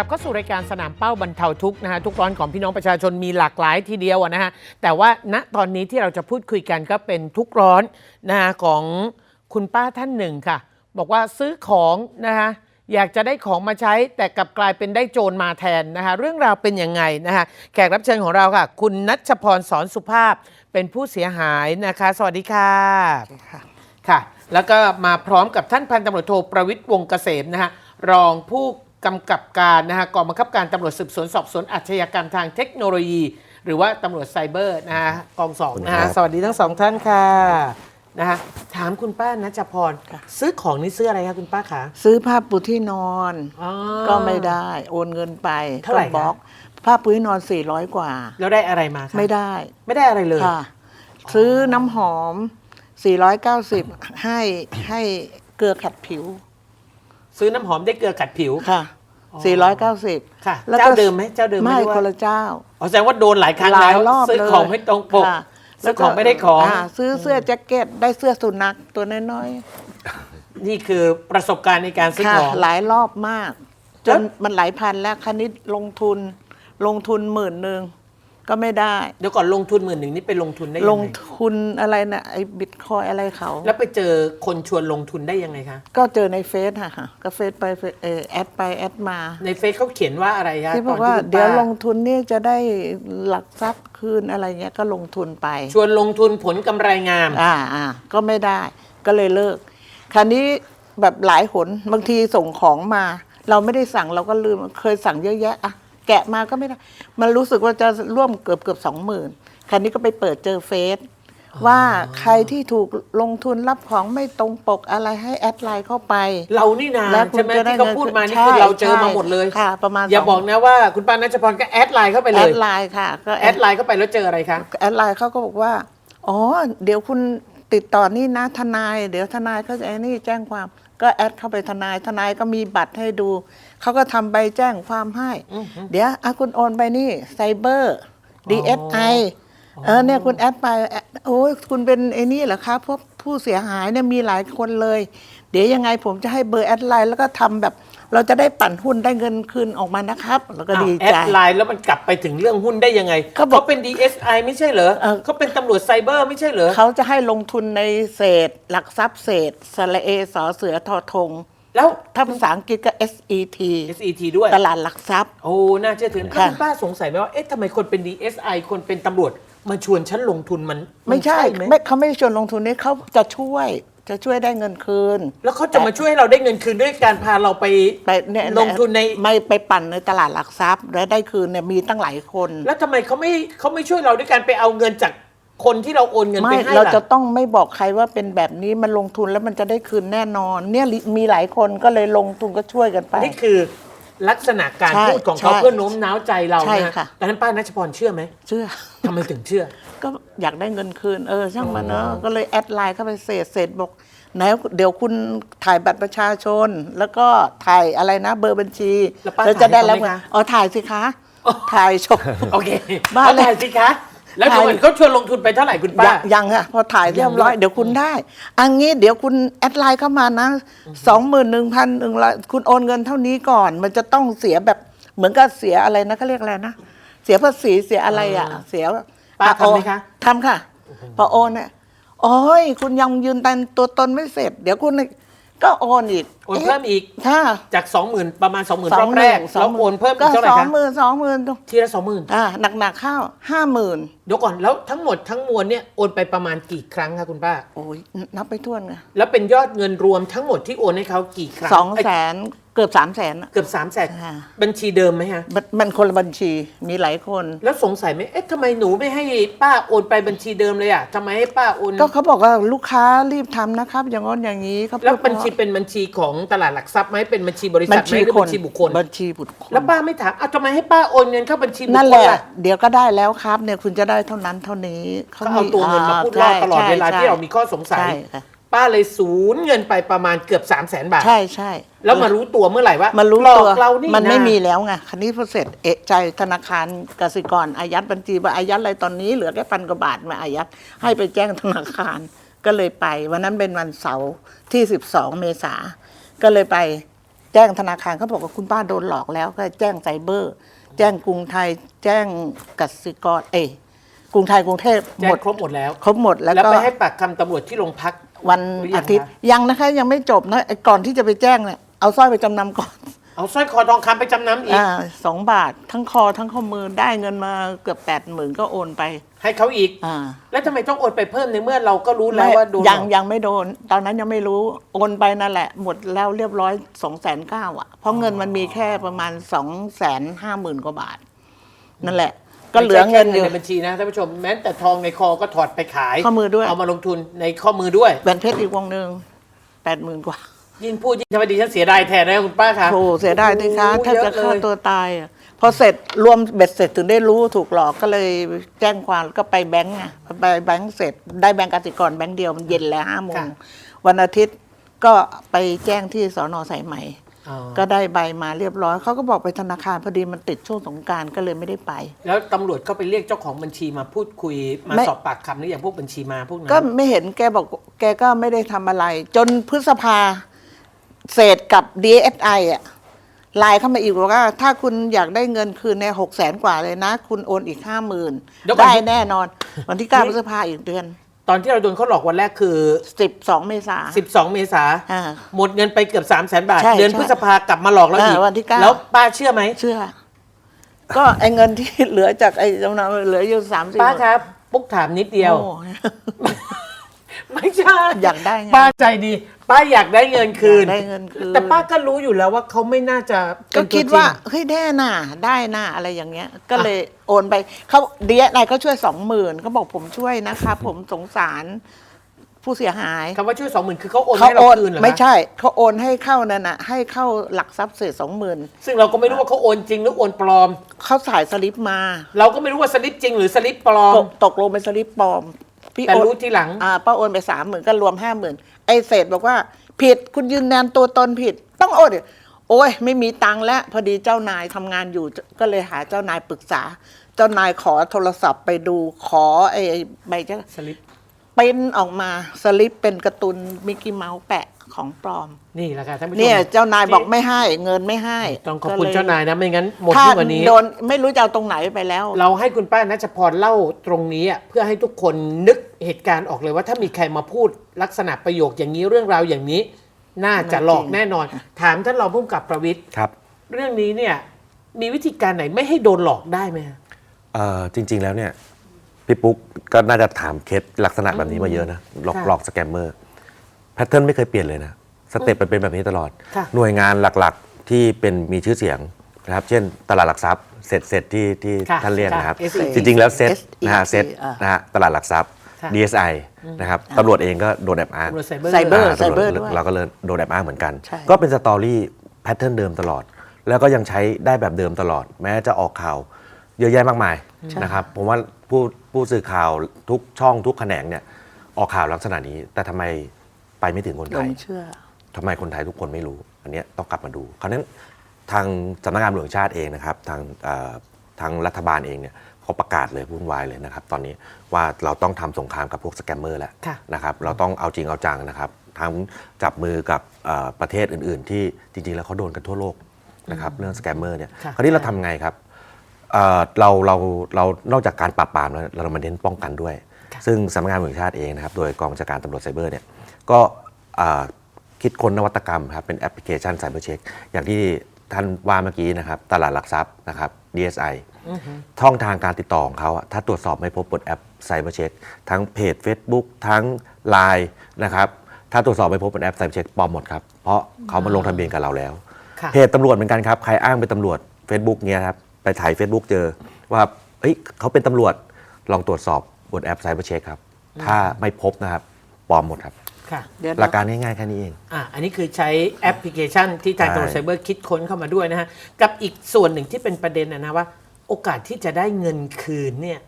ลับเข้าสู่รายการสนามเป้าบรรเทาทุกข์นะฮะทุกร้อนของพี่น้องประชาชนมีหลากหลายทีเดียวอะนะฮะแต่ว่าณตอนนี้ที่เราจะพูดคุยกันก็เป็นทุกข์ร้อนนะฮะของคุณป้าท่านหนึ่งค่ะ บอกว่าซื้อของนะฮะอยากจะได้ของมาใช้แต่กลับกลายเป็นได้โจรมาแทนนะคะเรื่องราวเป็นยังไงนะคะแขกรับเชิญของเราค่ะ คุณนัชพรสอนสุภาพเป็นผู้เสียหายนะคะ สวัสดีค่ะค่ะ แล้วก็มาพร้อมกับท่านพันตำรวจโทประวิทย์วงศ์เกษมนะฮะรองผู้ กำกับการนะฮะกองบังคับการตำรวจสืบสวนสอบสวนอาชญากรรมทางเทคโนโลยี หรือว่าตำรวจไซเบอร์นะฮะกองสองนะฮะสวัสดีทั้งสองท่านค่ะนะฮะถามคุณป้านัชพรซื้อของนี่ซื้ออะไรคะคุณป้าคะซื้อผ้าปูที่นอนอ๋อก็ไม่ได้โอนเงินไปเท่าไหร่ก็บล็อกคะผ้าปูที่นอน400กว่า แล้วได้อะไรมาคะไม่ได้ ไม่ได้อะไรเลยค่ะซื้อน้ำหอม 490 ให้ให้เกลือขัดผิว ซื้อน้ำหอมได้เกลือกัดผิว ค่ะ อ๋อ 490 ค่ะ แล้วก็ เจ้าเดิมไหมเจ้าเดิมไหมไม่หรือว่าคนละเจ้า อ๋อแสดงว่าโดนหลายครั้งหลาแล้ยว รอบซื้อเลยของไม่ตรงปกค่ะซื้อของไม่ได้ของาซื้อเสื้อแจ็คเก็ตได้เสื้อสุนัขตัวน้อยนี่คือประสบการณ์ในการซื้อๆค่ะ ของ หลายรอบมากจแล้วนมันหลายพันแล้วคันนี้ลงทุนลงทุนหมื่นหนึ่ง ก็ไม่ได้ เดี๋ยวก่อนลงทุนหมื่นหนึ่งนี่ไปลงทุนได้ยังลงไงทุนอะไรนะไอ้บิตคอยอะไรเขา แล้วไปเจอคนชวนลงทุนได้ยังไงคะ ก็เจอในเฟซค่ะค่ะก็เฟซไปเฟซเออแอดไปแอดมา ในเฟซเขาเขียนว่าอะไรคะที่บอกตนว่าคุณเดี๋ยวป้าลงทุนนี่จะได้หลักทรัพย์คืนอะไรเงี้ยก็ลงทุนไป ชวนลงทุนผลกำไรงาม อ่าอ่าก็ไม่ได้ก็เลยเลิก คราวนี้แบบหลายหนบางทีส่งของมา เราไม่ได้สั่งเราก็ลืมเคยสั่งเยอะแยะอะ แกะมาก็ไม่ได้ มันรู้สึกว่าจะร่วมเกือบเกือบสองหมื่นคราวนี้ก็ไปเปิดเจอเฟซว่าใครที่ถูกลงทุนรับของไม่ตรงปกอะไรให้แอดไลน์เข้าไป เรานี่นาแล้วคุณใช่ไหมจะได้ที่เขาพูดมานี่ใช่คือเราเจอมาใช่หมดเลยค่ะ ประมาณอย่าสงบอกนะว่าคุณป้านัชพรก็แอดไลน์เข้าไปเลแอยดไลน์ค่ะก็แอดไลน์เข้าไปแล้วเจออะไรคะแอดไลน์เขาก็บอกว่าอ๋อเดี๋ยวคุณติดต่อนี่นะทนาย เดี๋ยวทนายเขาจะไอ้นี่แจ้งความ ก็แอดเข้าไปทนายทนายก็มีบัตรให้ดู เขาก็ทำใบแจ้งความให้ เดี๋ยวอะคุณโอนไปนี่ไซเบอร์ DSI เออ เนี่ยคุณแอดไปแอดโอ้ยคุณเป็นไอ้นี่เหรอคะพวกผู้เสียหายเนี่ยมีหลายคนเลย เดี๋ยวยังไงผมจะให้เบอร์แอดไลน์แล้วก็ทำแบบ เราจะได้ปั่นหุ้นได้เงินคืนออกมานะครับ แล้วก็ดีแอใจ ดไลน์แล้วมันกลับไปถึงเรื่องหุ้นได้ยังไงเขาบอกเป็น DSI ไม่ใช่เหรอเออ เขาเป็นตำรวจไซเบอร์ไม่ใช่เหรอเขาจะให้ลงทุนในเศษ หลักทรัพย์เศษสระเอสอเสือทอทง แล้ว ถ้าภาษาอังกฤษก็ SET SET ด้วย ตลาดหลักทรัพย์ โอ้ น่าเชื่อถือแล้วค่ะ คุณป้าสงสัยไหมว่า เอ๊ะทำไมคนเป็น DSI คนเป็นตำรวจ มาชวนฉันลงทุนมันนไม่ใช่ไหมไม่เขาไม่ได้ชวนลงทุนนี้เขาจะช่วยจะช่วยได้เงินคืน แล้วเขาจะมาช่วยให้เราได้เงินคืนด้วยการพาเราไปไปเนี่ยลงทุนใน ไม่ไปปั่นในตลาดหลักทรัพย์ และได้คืนเนี่ยมีตั้งหลายคน แล้วทำไมเขาไม่เขาไม่ช่วยเราด้วยการไปเอาเงินจากคนที่เราโอนเงินไปไม่ให้เราล่ะ จะต้องไม่บอกใครว่าเป็นแบบนี้มันลงทุนแล้วมันจะได้คืนแน่นอน เนี่ยมีหลายคนก็เลยลงทุนก็ช่วยกันไป นี่คือ ลักษณะการใช่พูดของเขาใช่เพื่อโน้มน้าวใจเราใช่นะค่ะ ดังนั้นป้านัชพรเชื่อไหมเชื่อ ทำไมถึงเชื่อ ก็อยากได้เงินคืนเออช่างมันเนอะก็เลยแอดไลน์เข้าไปเสร็จเสร็จบอกไหนเดี๋ยวคุณถ่ายบัตรประชาชน แล้วก็ถ่ายอะไรนะ เบอร์บัญชีแล้วป้าจะได้แล้วถ่ายให้เขาไหมคะอ๋อถ่ายสิคะ ถ่ายชมโอเคบ้าแล้วเลยถ่ายสิคะ แล้วถ่ายเดี๋ยวก่อนเขาชวนลงทุนไปเท่าไหร่คุณป้า ยังยังอะพอถ่ายเรียบร้อยยังด้วยเดี๋ยวคุณได้อันนี้เดี๋ยวคุณแอดไลน์เข้ามานะสองหมื่นหนึ่งพันหนึ่งร้อยคุณโอนเงินเท่านี้ก่อน มันจะต้องเสียแบบเหมือนกับเสียอะไรนะเขาเรียกอะไรนะเสียภาษีเสียอะไรอะ เสียป้าอะทำไหมคะทำค่ะ พอโอนเนี่ยโอ้ยคุณยังยืนยันตัวตนไม่เสร็จ เดี๋ยวคุณ ก็โอนอีกโอนเพิ่มอีกค่ะจาก20,000ประมาณ20,000สรอองบหแรมื่กนแล้วโอนเพิ่มอีก็กเท่าไหร่สองคะหมื่นสองหมื่นทีละ20,000อ่าหนักๆเข้าห้าหมื่นเดี๋ยวก่อนแล้วทั้งหมดทั้งมวลเนี่ยโอนไปประมาณกี่ครั้งคะคุณป้าโอ้ยนับไปทั่วนไงแล้วเป็นยอดเงินรวมทั้งหมดที่โอนให้เขากี่ครั้งสองเยแสนเกือบสามแสนอะเกือบ3แสนค่ะบัญชีเดิมไหมฮะมันมันคนละบัญชีมีหลายคน แล้วสงสัยไหมเอ๊ะทำไมหนูไม่ให้ป้าโอนไปบัญชีเดิมเลยอะทำไมให้ป้าโอนก็เขาบอกว่าลูกค้ารีบทำนะครับ อย่างง้นอย่างนี้เขาพูดแล้วบัญชีเป็นบัญชีของตลาดหลักทรัพย์ไหมเป็นบัญชีบริบัษัญทไหมชีหรือคนบัญชีบุคคลบัญชีบุคคลแล้วป้าไม่ถามอ้าวทำไมให้ป้าโอนเงินเข้าบัญชีบุคคลนั่นแหละล่ะเดี๋ยวก็ได้แล้วครับเนี่ยคุณจะได้เท่านั้นเท่านี้ก็เอาตัวเงินมาพูดล่อตลอดเวลาที่เรามีข้อสงสัยใช่ค่ะ ป้าเลยสูญเงินไปประมาณเกือบ3 0 0แสนบาท ใช่ใช่แล้วมารู้ตัวเมื่อไหร่ว่ามันรู้หลอตัวกเรานี่มันไม่ะมีแล้วไงคันนี้พอเสร็จเอะใจธนาคารกสิกรอายัดบัญชีว่าอายัดอะไรตอนนี้เหลือแค่พันกว่าบาทมาอายัดให้ไปแจ้งธนาคารก็เลยไป วันนั้นเป็นวันเสาร์ที่ 12 เมษาก็เลยไปแจ้งธนาคารเขาบอกว่าคุณป้าโดนหลอกแล้วก็แจ้งไซเบอร์ แจ้งกรุงไทย แจ้งกสิกรเอยกรุงไทยกรุงเทพแจ้หมงดครบหมดแล้ว ครบหมดแล้วแล้วก็ ไปให้ปากคำตำรวจที่โรงพัก วันหรือยังอาทิตย์คะยังนะคะยังไม่จบนะไอ้ก่อนที่จะไปแจ้งเนี่ยเอาสร้อยไปจำนำก่อนเอาสร้อยคอทองคำไปจำนำอีกอ่าสองบาททั้งคอทั้งข้อมือได้เงินมาเกือบแปดหมื่นก็โอนไป ให้เขาอีกอ่า แล้วทำไมต้องโอนไปเพิ่มในเมื่อเราก็รู้แล้วว่าโดนหลอกยังยังไม่โดน ตอนนั้นยังไม่รู้โอนไปนั่นแหละ หมดแล้วเรียบร้อยสองแสนเก้าอะ เพราะเงินมันมีแค่ประมาณสองแสนห้าหมื่นกว่าบาท นั่นแหละ ก็เหลือเงินอยู่ไม่ใช่แค่ในบัญชีนะท่านผู้ชมแม้แต่ทองในคอก็ถอดไปขายข้อมือด้วย เอามาลงทุนในข้อมือด้วยแบนเพชรอีกวงหนึ่งแปดหมื่นกว่ายิ่งพูดยิ่งทำให้ดิฉันเสียดายแทนนะคุณป้าคะโธ่เสียดายดิคะโอ้โหถ้าจะฆ่าเยอตัวตายอะพอเสร็จรวมเบ็ดเสร็จถึงได้รู้ถูกหลอกก็เลยแจ้งความแล้วก็ไปแบงก์ไงไปแบงก์เสร็จได้แบงก์กสิกรแบงก์เดียวมันเย็นแล้วห้าโมงวันอาทิตย์ก็ไปแจ้งที่สอนอสายไหมอ๋อ ก็ได้ใบมาเรียบร้อยเขาก็บอกไปธนาคารพอดีมันติดช่วงสงกรารก็เลยไม่ได้ไป แล้วตำรวจก็ไปเรียกเจ้าของบัญชีมาพูดคุยมาไม่สอบปากคำหรืออย่างพวกบัญชีมาพวกนั้นก็ไม่เห็นแกบอกแกก็ไม่ได้ทำอะไร จนพฤษภาเศษกับ DSI อะไลน์เข้ามาอีกบอกว่า ถ้าคุณอยากได้เงินคืนในหกแสนกว่าเลยนะ คุณโอนอีกห้าหมื่นเดี๋ยวก่อนได้แน่นอน วันที่เก้าพฤษภาอีกเดือน ตอนที่เราโดนเขาหลอกวันแรกคือ สิบสองเมษา 12 เมษาอ่าหมดเงินไปเกือบ 3 0 0 0 0 0 บาท ใช่เดือนใช่พฤษภากลับมาหลอกเราอีก อ่าวันที่เก้า แล้วป้าเชื่อไหม เชื่อ ก็ไอ้เงินที่เหลือจากไอ้จำนำเหลืออยู่สามสิบป้าครับ ปุ๊กถามนิดเดียว โอ้ ไม่ใช่อยากได้ไงป้าใจดี ป้าอยากได้เงินคืน อยากได้เงินคืน แต่ป้าก็รู้อยู่แล้วว่าเขาไม่น่าจะเป็ก็นตัวคิดจริงว่าเฮ้ยแน่น่ะได้น่ะอะไรอย่างเงี้ย ก็เลยโอนไปเขาเดียนายก็ช่วยสองหมื่นเขาบอกผมช่วยนะครับผมสงสารผู้เสียหายคำว่าช่วยสองหมื่นคือเขาโอนเขาให้เราโอนคืนเหรอคะไม่ใช่เขาโอนให้เข้านั่นน่ะ ให้เข้าหลักทรัพย์เศษสองหมื่นซึ่งเราก็ไม่รู้ว่าเขาโอนจริงหรือโอนปลอม เขาถ่ายสลิปมา เราก็ไม่รู้ว่าสลิปจริงหรือสลิปปลอม ตกตกลงเป็นสลิปปลอม พี่แต่โอนรู้ทีหลัง อ่าป้าโอนไปสามหมื่นก็รวมห้าหมื่นไอ้เศษบอกว่า ผิดคุณยืนยันตัวตนผิด ต้องโอนดิโอ้ยไม่มีตังค์แล้วพอดีเจ้านายทำงานอยู่ก็เลยหาเจ้านายปรึกษา เจ้านายขอโทรศัพท์ไปดูขอไอ้ใบจะสลิปปริ้นออกมาสลิปเป็นการ์ตูนมิกกี้เมาส์แปะ ของปลอม นี่แหละค่ะท่านผู้ชมเนี่ยเจ้านายบอกไม่ให้เงินไม่ให้ต้องขอบคุณก็ลเจ้านายนะไม่งั้นหมดถ้ายิ่งกว่านี้ โดนไม่รู้จะเอาตรงไหนไปแล้ว เราให้คุณป้านัชพรเล่าตรงนี้อะเพื่อให้ทุกคนนึกเหตุการณ์ออกเลยว่าถ้ามีใครมาพูดลักษณะประโยคอย่างนี้เรื่องราวอย่างนี้ น่าจะหลอกแน่นอน ถามท่านรองผู้กำกับประวิทย์ครับ เรื่องนี้เนี่ยมีวิธีการไหนไม่ให้โดนหลอกได้ไหมฮะ เอ่อจริง ๆ แล้วเนี่ยพี่ปุ๊กก็น่าจะถามเคสลักษณะแบบนี้มาเยอะนะหลอกค่ะ หลอกสแกมเมอร์แพทเทิร์นไม่เคยเปลี่ยนเลยนะสเต็ปมันเป็นแบบนี้ตลอด ค่ะหน่วยงานหลักๆที่เป็นมีชื่อเสียงนะครับ เช่นตลาดหลักทรัพย์เสร็จเสร็จที่ที่ค่ะท่านเรียกนะครับ ค่ะ SEC จริงๆแล้วเซ็ต SEC นะฮะเซ็ตอ่าน นะฮะตลาดหลักทรัพย์ ค่ะ DSI นะครับตำรวจเองก็โดนแอบอ้าง ตำรวจไซเบอร์ ไซเบอร์าไซเบอร์ตำวจด้วยเราก็เลยโดนแอบอ้างเหมือนกัน ใช่ ก็เป็นสตอรี่แพทเทิร์นเดิมตลอด แล้วก็ยังใช้ได้แบบเดิมตลอด แม้จะออกข่าวเยอะแยะมากมายนะครับผมว่าผู้ผู้สื่อข่าวทุกช่องทุกแขนงเนี่ยออกข่าวลักษณะนี้ แต่ทำไม ไปไม่ถึงคนหลไทยงเชื่อ ทำไมคนไทยทุกคนไม่รู้ อันเนี้ยต้องกลับมาดู คราวนั้นทางสำนักงานตำรวจแห่งชาติเองนะครับทางเอ่อทางรัฐบาลเองเนี่ยเขาประกาศเลยวุ่นวายเลยนะครับ ตอนนี้ว่าเราต้องทำสงครามกับพวกสแกมเมอร์แล้วค่ะ นะครับเราต้องเอาจริงเอาจังนะครับทั้งจับมือกับเอ่อประเทศอื่น ๆ ที่จริง ๆ แล้วเขาโดนกันทั่วโลกนะครับเรื่องสแกมเมอร์เนี่ยค่ะ คราวนี้เราทำไงครับ เอ่อเราเราเรานอกจากการปราบปรามแล้วเรามาเน้นป้องกันด้วย ซึ่งสำนักงานตำรวจแห่งชาติเองนะครับ โดยกองบัญชาการตำรวจไซเบอร์เนี่ย ก็อ่าคิดค้นนวัตกรรมครับเป็นแอปพลิเคชัน Cyber Check อย่างที่ท่านว่าเมื่อกี้นะครับ ตลาดหลักทรัพย์นะครับ DSI ช่องทางการติดต่อของเขาอะถ้าตรวจสอบไม่พบบนแอป Cyber Check ทั้งเพจ Facebook ทั้ง Line นะครับ ถ้าตรวจสอบไม่พบบนแอป Cyber Check ปลอมหมดครับ เพราะเขามาลงทะเบียนกับเราแล้วค่ะเพจตำรวจเหมือนกันครับ ใครอ้างเป็นตำรวจ Facebook เนี้ยครับไปถ่าย Facebook เจอว่าเฮ้ยเขาเป็นตำรวจลองตรวจสอบบนแอป Cyber Check ครับ ถ้าไม่พบนะครับปลอมหมดครับ ค่ะเดี๋ยวหลักการง่ายๆแค่นี้เอง อะอันนี้คือใช้แอปพลิเคชันที่ทางใช่ ตำรวจไซเบอร์คิดค้นเข้ามาด้วยนะฮะ กับอีกส่วนหนึ่งที่เป็นประเด็นนะนะว่า โอกาสที่จะได้เงินคืนเนี่ย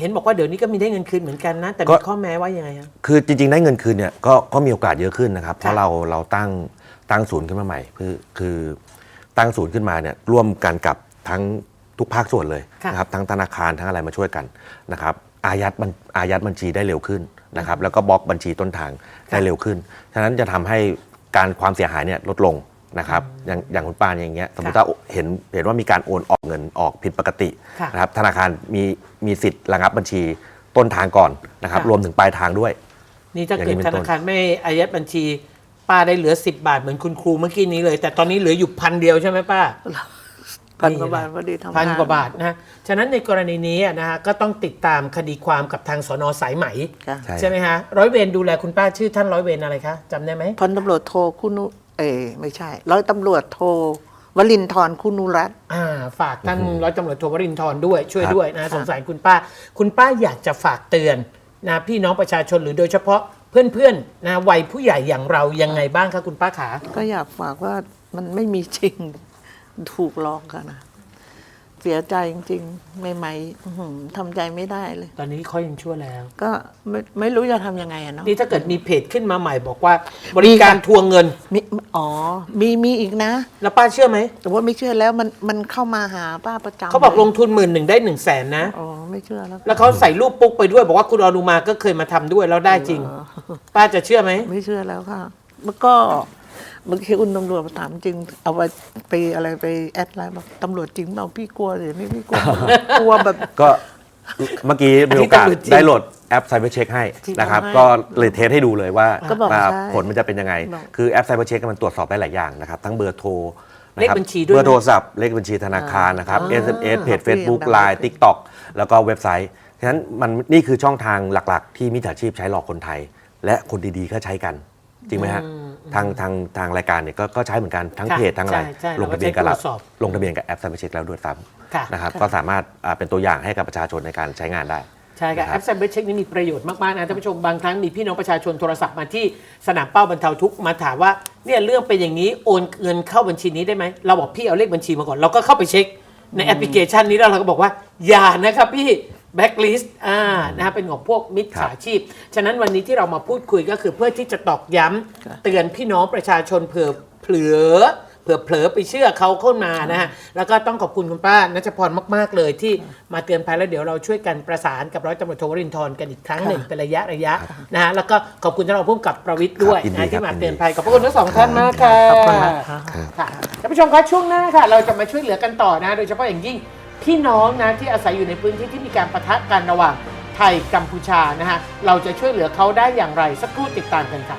เห็นบอกว่าเดี๋ยวนี้ก็มีได้เงินคืนเหมือนกันนะ แต่มีข้อแม้ว่ายังไงฮะ คือจริงๆ ได้เงินคืนเนี่ยก็ก็มีโอกาสเยอะขึ้นนะครับ เพราะค่ะเราเราตั้งตั้งศูนย์ขึ้นมาใหม่คือคือตั้งศูนย์ขึ้นมาเนี่ยร่วมกันกับทั้งทุกภาคส่วนเลยค่ะ นะครับทั้งธนาคารทั้งอะไรมาช่วยกันนะครับอายัดบัญอายัดบัญชีได้เร็วขึ้น นะครับแล้วก็บล็อกบัญชีต้นทางได้เร็วขึ้น ฉะนั้นจะทำให้การความเสียหายเนี่ยลดลงนะครับอย่างอย่างคุณป้าอย่างเงี้ยสมมติค่ะถ้าเห็นเห็นว่ามีการโอนออกเงินออกผิดปกติค่ะ นะครับธนาคารมีมีสิทธิ์ระงับบัญชีต้นทางก่อนนะครับค่ะ รวมถึงปลายทางด้วย นี่ถ้าอย่างเกินี้ดเป็นธต้นานคารไม่อายัดบัญชี ป้าได้เหลือ 10 บาทเหมือนคุณครูเมื่อกี้นี้เลย แต่ตอนนี้เหลืออยู่พันเดียวใช่ไหมป้า พันกว่าบาทพอดีทำงพันกว่าบาทนะฉะนั้นในกรณีนี้อะนะฮะก็ต้องติดตามคดีความกับทางสนสายไหมค่ะใช่ใช่ไหมฮะร้อยเวรดูแลคุณป้าชื่อท่านร้อยเวรอะไรคะจำได้ไหมพันตำรวจโทคุณุเอยไม่ใช่ ร้อยตำรวจโทวลินทร์คุณุรัตน์อ่า ฝากท่านร้อยตำรวจโทวรินทร์ด้วยช่วยครับด้วยนะสงสารคุณป้า คุณป้าอยากจะฝากเตือนนะพี่น้องประชาชนหรือโดยเฉพาะเพื่อนๆนะวัยผู้ใหญ่อย่างเรายังไงบ้างคะคุณป้าขา ก็อยากฝากว่ามันไม่มีจริง ถูกหลอกกันนะเสียใจจริงๆใหม่ๆอื้อหือทำใจไม่ได้เลย ตอนนี้เขายังชั่วแล้ว ก็ไม่ไม่รู้จะทำยังไงอะเนาะ นี่ถ้าเกิดมีเพจขึ้นมาใหม่บอกว่า บริการทวงเงิน มีอ๋อ มีมีอีกนะ แล้วป้าเชื่อไหม แต่ว่าไม่เชื่อแล้วมันมันเข้ามาหาป้าประจำเขาบอกลงทุนหมื่นหนึ่งได้หนึ่งแสนนะ อ๋อไม่เชื่อแล้วแล้วเขาใส่รูปปุ๊กไปด้วย บอกว่าคุณอนุมาก็เคยมาทำด้วยแล้วได้จริงป้าจะเชื่อไหม ไม่เชื่อแล้วค่ะ แล้วก็ เมื่อกี้คุณตำรวจมาถามจริง เอาไปไปอะไรไปแอดไลน์บอกตำรวจจริงเปล่าพี่กลัวเดี๋ยวนี้พี่กลัว กลัวแบบ ก็เมื่อกี้มีโอกาสอันนี้ตำรวจจริงได้โหลดแอป Cyber Check ให้นะครับให้ก็เลยเทสให้ดูเลยว่าก็บอกว่าใช่ผลมันจะเป็นยังไง บอก คือแอป Cyber Check มันตรวจสอบได้หลายอย่างนะครับ ทั้งเบอร์โทรนะเลขครับบัญชีด้วยเบอร์โทรศัพท์เลขบัญชีธนาคารนะครับ SMS เพจ Facebook Line TikTok แล้วก็เว็บไซต์ฉะนั้นมันนี่คือช่องทางหลักๆ ที่มิจฉาชีพใช้หลอกคนไทย และคนดีๆก็ใช้กัน จริงไหมฮะ ทางทางทางรายการเนี่ยก็ก็ใช้เหมือนกันทั้งค่ะเพจทั้งอะไรใช่ใช่ลงทะเบียนกับเราเราก็ใช้ตรวจสอบลงทะเบียนกับแอป Cyber Check แล้วด้วยซ้ค่ะำนะครับก็สามารถอ่าเป็นตัวอย่างให้กับประชาชนในการใช้งานได้ ใช่ครับนะแอป Cyber Check นี่มีประโยชน์มาก ๆ นะท่านผู้ชมบางครั้งมีพี่น้องประชาชนโทรศัพท์มาที่สนามเป้าบรรเทาทุกข์มาถามว่าเนี่ยเรื่องเป็นอย่างนี้โอนเงินเข้าบัญชีนี้ได้ไหม เราบอกพี่เอาเลขบัญชีมาก่อน เราก็เข้าไปเช็คในแอปพลิเคชันนี้แล้วเราก็บอกว่าอย่านะครับพี่ แบ็กลิสต์อ่านะฮะเป็นของพวกมิจฉาชีพ ฉะนั้นวันนี้ที่เรามาพูดคุยก็คือเพื่อที่จะตอกย้ำเตือนพี่น้องประชาชนเผื่อเผลอเผื่อเผลอไปเชื่อเขาเข้ามานะฮะแล้วก็ต้องขอบคุณคุณป้านัชพรมาก ๆ เลยที่มาเตือนภัยแล้วเดี๋ยวเราช่วยกันประสานกับร้อยตำรวจโทวรินทร์กันอีกครั้งหนึ่งเป็นระยะระยะนะฮะแล้วก็ขอบคุณท่านรองผู้กำกับประวิทย์ด้วยครับยินดีนะที่ครับมายินดีเตือนภัยขอบพระคุณทั้งสองท่านมากค่ะ ขอบคุณมากค่ะ ค่ะท่านผู้ชมครับช่วงหน้าค่ะ เราจะมาช่วยเหลือกันต่อนะ โดยเฉพาะอย่างยิ่ง พี่น้องนะที่อาศัยอยู่ในพื้นที่ที่มีการปะทะกันระหว่างไทยกัมพูชานะฮะเราจะช่วยเหลือเขาได้อย่างไรสักครู่ติดตามกันค่ะ